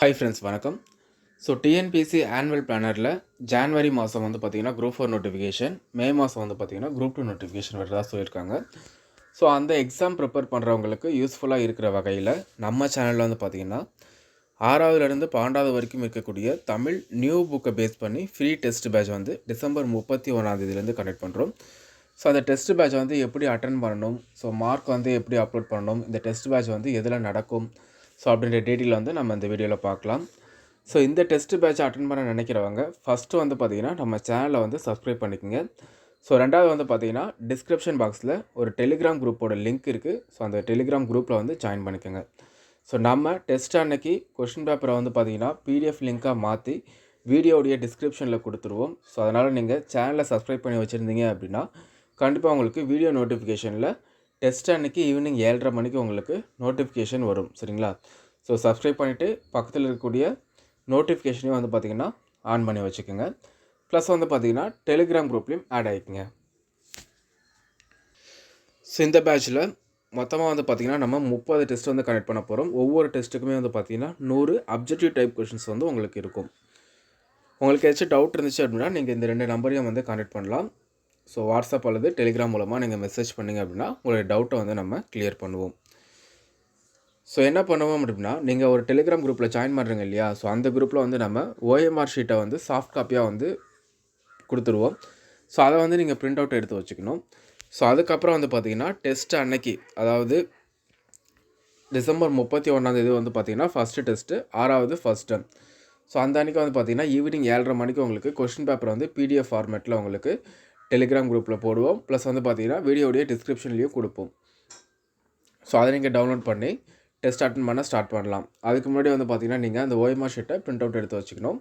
Hi friends வணக்கம். So TNPSC annual பிளானரில் January மாதம் வந்து பார்த்திங்கன்னா குரூப் ஃபோர் நோட்டிஃபிகேஷன் மே மாதம் வந்து பார்த்திங்கன்னா குரூப் டூ நோட்டிஃபிகேஷன் வரதா சொல்லியிருக்காங்க. ஸோ அந்த எக்ஸாம் ப்ரிப்பேர் பண்ணுறவங்களுக்கு யூஸ்ஃபுல்லாக இருக்கிற வகையில் நம்ம சேனலில் வந்து பார்த்திங்கன்னா ஆறாவதுலேருந்து பன்னெண்டாவது வரைக்கும் இருக்கக்கூடிய தமிழ் நியூ புக்கை பேஸ் பண்ணி ஃப்ரீ டெஸ்ட் பேட்ச் வந்து டிசம்பர் முப்பத்தி ஒன்றாந்தேதியிலேருந்து கண்டக்ட் பண்ணுறோம் ஸோ அந்த டெஸ்ட் பேட்ச் வந்து எப்படி அட்டன் பண்ணணும்? ஸோ மார்க் வந்து எப்படி அப்லோட் பண்ணணும்? இந்த டெஸ்ட் பேட்ச் வந்து எதில் நடக்கும்? ஸோ அப்படின்ற டீட்டெயில் வந்து நம்ம இந்த வீடியோவில் பார்க்கலாம். ஸோ இந்த டெஸ்ட் பேட்ச் அட்டன் பண்ண நினைக்கிறவங்க ஃபஸ்ட்டு வந்து பார்த்தீங்கன்னா நம்ம சேனலை வந்து சப்ஸ்கிரைப் பண்ணிக்கோங்க. ஸோ ரெண்டாவது வந்து பார்த்தீங்கன்னா டிஸ்கிரிப்ஷன் பாக்ஸில் ஒரு டெலிகிராம் குரூப்போட லிங்க் இருக்குது ஸோ அந்த டெலிகிராம் குரூப்பில் வந்து ஜாயின் பண்ணிக்கோங்க. ஸோ நம்ம டெஸ்ட் அன்னைக்கு கொஷின் பேப்பரை வந்து பார்த்தீங்கன்னா பிடிஎஃப் லிங்காக மாற்றி வீடியோடைய டிஸ்கிரிப்ஷனில் கொடுத்துருவோம். ஸோ அதனால் நீங்கள் சேனலை சப்ஸ்கிரைப் பண்ணி வச்சுருந்தீங்க அப்படின்னா கண்டிப்பாக உங்களுக்கு வீடியோ நோட்டிஃபிகேஷனில் டெஸ்ட் அன்னைக்கு ஈவினிங் ஏழரை மணிக்கு உங்களுக்கு நோட்டிஃபிகேஷன் வரும் சரிங்களா? ஸோ சப்ஸ்கிரைப் பண்ணிவிட்டு பக்கத்தில் இருக்கக்கூடிய நோட்டிஃபிகேஷனையும் வந்து பார்த்திங்கன்னா ஆன் பண்ணி வச்சுக்கோங்க. ப்ளஸ் வந்து பார்த்திங்கன்னா டெலிகிராம் குரூப்லேயும் ஆட் ஆகிக்குங்க ஸோ இந்த பேட்சில் மொத்தமாக வந்து பார்த்திங்கன்னா நம்ம முப்பது டெஸ்ட் வந்து கனெக்ட் பண்ண போகிறோம் ஒவ்வொரு டெஸ்ட்டுக்குமே வந்து பார்த்திங்கன்னா நூறு அப்ஜெக்டிவ் டைப் கொஷின்ஸ் வந்து உங்களுக்கு இருக்கும். உங்களுக்கு ஏதாச்சும் டவுட் இருந்துச்சு அப்படின்னா நீங்கள் இந்த ரெண்டு நம்பரையும் வந்து கான்டெக்ட் பண்ணலாம். ஸோ வாட்ஸ்அப் அல்லது டெலிகிராம் மூலமாக நீங்கள் மெசேஜ் பண்ணிங்க அப்படின்னா உங்களுடைய டவுட்டை வந்து நம்ம கிளியர் பண்ணுவோம். ஸோ என்ன பண்ணுவோம் அப்படின்னா நீங்கள் ஒரு டெலிகிராம் குரூப்பில் ஜாயின் பண்ணுறீங்க இல்லையா? ஸோ அந்த குரூப்பில் வந்து நம்ம ஓஎம்ஆர் ஷீட்டை வந்து சாஃப்ட் காப்பியாக வந்து கொடுத்துருவோம். ஸோ அதை வந்து நீங்கள் பிரிண்ட் அவுட் எடுத்து வச்சுக்கணும். ஸோ அதுக்கப்புறம் வந்து பார்த்திங்கன்னா டெஸ்ட் அன்னைக்கு அதாவது டிசம்பர் முப்பத்தி ஒன்றாந்தேதி வந்து பார்த்திங்கன்னா ஃபஸ்ட்டு டெஸ்ட்டு ஆறாவது ஃபஸ்ட் டேம் ஸோ அந்த அன்றைக்கி வந்து பார்த்திங்கன்னா ஈவினிங் ஏழரை மணிக்கு உங்களுக்கு கொஷின் பேப்பர் வந்து பிடிஎஃப் ஃபார்மேட்டில் உங்களுக்கு டெலிகிராம் குரூப்பில் போடுவோம். ப்ளஸ் வந்து பார்த்தீங்கன்னா வீடியோடைய டிஸ்கிரிப்ஷன்லேயும் கொடுப்போம். ஸோ அதை நீங்கள் டவுன்லோட் பண்ணி டெஸ்ட் அட்டன் பண்ண ஸ்டார்ட் பண்ணலாம். அதுக்கு முன்னாடி வந்து பார்த்தீங்கன்னா நீங்கள் அந்த ஓஎம்ஆர் ஷீட்டை பிரிண்ட் அவுட் எடுத்து வச்சுக்கணும்.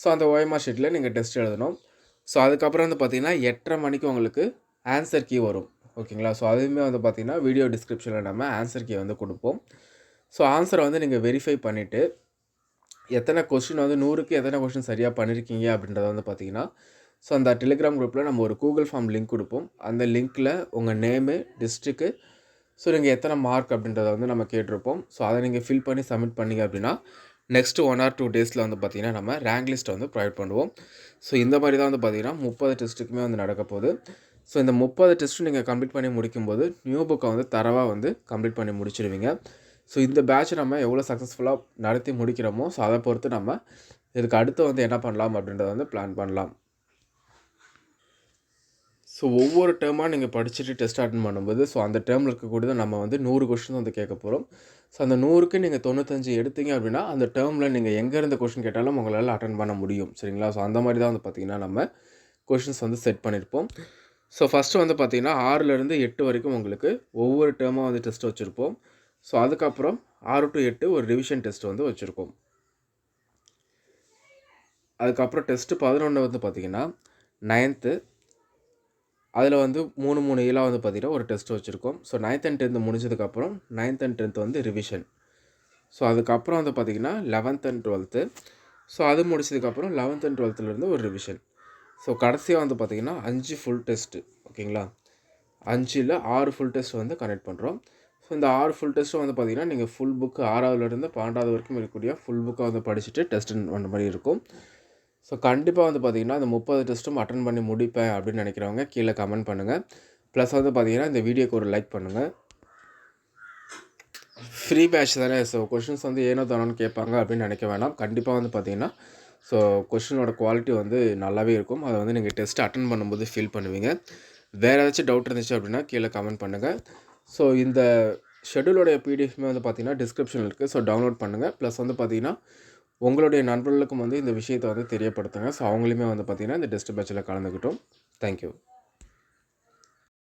ஸோ அந்த ஓஎம்ஆர் ஷீட்டில் நீங்கள் டெஸ்ட் எழுதணும். ஸோ அதுக்கப்புறம் வந்து பார்த்தீங்கன்னா எட்டரை மணிக்கு உங்களுக்கு ஆன்சர் கீ வரும். ஓகேங்களா? ஸோ அதுவுமே வந்து பார்த்தீங்கன்னா வீடியோ டிஸ்கிரிப்ஷனில் நம்ம ஆன்சர் கீ வந்து கொடுப்போம். ஸோ ஆன்சரை வந்து நீங்கள் வெரிஃபை பண்ணிவிட்டு எத்தனை கொஷின் வந்து நூறுக்கு எத்தனை கொஷின் சரியாக பண்ணியிருக்கீங்க அப்படின்றத வந்து பார்த்தீங்கன்னா ஸோ அந்த டெலிகிராம் குரூப்பில் நம்ம ஒரு கூகுள் ஃபார்ம் லிங்க் கொடுப்போம். அந்த லிங்க்கில் உங்கள் நேமு டிஸ்ட்ரிக்கு ஸோ நீங்கள் எத்தனை மார்க் அப்படின்றத வந்து நம்ம கேட்டிருப்போம். ஸோ அதை நீங்கள் ஃபில் பண்ணி சப்மிட் பண்ணிங்க அப்படின்னா நெக்ஸ்ட் ஒன் ஆர் டூ டேஸில் வந்து பார்த்தீங்கன்னா நம்ம ரேங்க் லிஸ்ட்டை வந்து ப்ரொவைட் பண்ணுவோம். ஸோ இந்த மாதிரி தான் வந்து பார்த்தீங்கன்னா முப்பது டெஸ்ட்டுக்குமே வந்து நடக்க போகுது. ஸோ இந்த முப்பது டெஸ்ட்டும் நீங்கள் கம்ப்ளீட் பண்ணி முடிக்கும்போது நியூ புக்கை வந்து தரவாக வந்து கம்ப்ளீட் பண்ணி முடிச்சிடுவீங்க ஸோ இந்த பேட்ச் நம்ம எவ்வளோ சக்ஸஸ்ஃபுல்லாக நடத்தி முடிக்கிறோமோ ஸோ அதை பொறுத்து நம்ம இதுக்கு அடுத்து வந்து என்ன பண்ணலாம் அப்படின்றத வந்து பிளான் பண்ணலாம். ஸோ ஒவ்வொரு டேர்மாக நீங்கள் படிச்சுட்டு டெஸ்ட் அட்டன் பண்ணும்போது ஸோ அந்த டேர்மில் இருக்கக்கூடியது நம்ம வந்து நூறு கொஷின் வந்து கேட்க போகிறோம் ஸோ அந்த நூறுக்கு நீங்கள் தொண்ணூத்தஞ்சு எடுத்தீங்க அப்படின்னா அந்த டேர்மில் நீங்கள் எங்கே இருந்த கொஷின் கேட்டாலும் உங்களால் அட்டன் பண்ண முடியும் சரிங்களா? ஸோ அந்த மாதிரி தான் வந்து பார்த்திங்கன்னா நம்ம கொஷின்ஸ் வந்து செட் பண்ணியிருப்போம் ஸோ ஃபஸ்ட்டு வந்து பார்த்திங்கன்னா ஆறுலேருந்து எட்டு வரைக்கும் உங்களுக்கு ஒவ்வொரு டேர்மாக வந்து டெஸ்ட் வச்சுருப்போம். ஸோ அதுக்கப்புறம் ஆறு டு எட்டு ஒரு ரிவிஷன் டெஸ்ட் வந்து வச்சுருக்கோம் அதுக்கப்புறம் டெஸ்ட்டு பதினொன்று வந்து பார்த்திங்கன்னா நைன்த்து அதில் வந்து மூணு மூணு இயலாக வந்து பார்த்திங்கன்னா ஒரு டெஸ்ட் வச்சுருக்கோம். ஸோ நைன்த் அண்ட் டென்த்து முடிஞ்சதுக்கப்புறம் நைன்த் அண்ட் டென்த் வந்து ரிவிஷன் ஸோ அதுக்கப்புறம் வந்து பார்த்திங்கன்னா லெவன்த் அண்ட் டுவெல்த்து ஸோ அது முடிச்சதுக்கப்புறம் லெவன்த் அண்ட் டுவெல்த்துலேருந்து ஒரு ரிவிஷன் ஸோ கடைசியாக வந்து பார்த்திங்கன்னா அஞ்சு ஃபுல் டெஸ்ட்டு ஓகேங்களா? அஞ்சில் ஆறு ஃபுல் டெஸ்ட் வந்து கனெக்ட் பண்ணுறோம் ஸோ இந்த ஆறு ஃபுல் டெஸ்ட்டும் வந்து பார்த்திங்கன்னா நீங்கள் ஃபுல் புக்கு ஆறாவதுலேருந்து பன்னெண்டாவது வரைக்கும் இருக்கக்கூடிய ஃபுல் புக்கை வந்து படிச்சுட்டு டெஸ்ட் பண்ணுற மாதிரி இருக்கும். ஸோ கண்டிப்பாக வந்து பார்த்திங்கன்னா அந்த முப்பது டெஸ்ட்டும் அட்டன் பண்ணி முடிப்பேன் அப்படின்னு நினைக்கிறவங்க கீழே கமெண்ட் பண்ணுங்கள் ப்ளஸ் வந்து பார்த்திங்கன்னா இந்த வீடியோக்கு ஒரு லைக் பண்ணுங்கள் ஃப்ரீ பேட்ச் தானே? ஸோ கொஷின்ஸ் வந்து ஏனோ தானோன்னு கேட்பாங்க அப்படின்னு நினைக்க வேணாம். கண்டிப்பாக வந்து பார்த்திங்கன்னா ஸோ கொஷினோட குவாலிட்டி வந்து நல்லாவே இருக்கும். அதை வந்து நீங்கள் டெஸ்ட் அட்டன் பண்ணும்போது ஃபீல் பண்ணுவீங்க. வேறு ஏதாச்சும் டவுட் இருந்துச்சு அப்படின்னா கீழே கமெண்ட் பண்ணுங்கள் ஸோ இந்த ஷெடியூலோடைய பிடிஎஃப்மே வந்து பார்த்திங்கன்னா டிஸ்கிரிப்ஷனில் இருக்குது ஸோ டவுன்லோட் பண்ணுங்கள் ப்ளஸ் வந்து பார்த்திங்கன்னா உங்களுடைய நண்பர்களுக்கும் வந்து இந்த விஷயத்தை வந்து தெரியப்படுத்துங்க. ஸோ அவங்களுமே வந்து பார்த்திங்கன்னா இந்த டெஸ்ட் பேட்சில் கலந்துக்கிட்டோம். தேங்க்யூ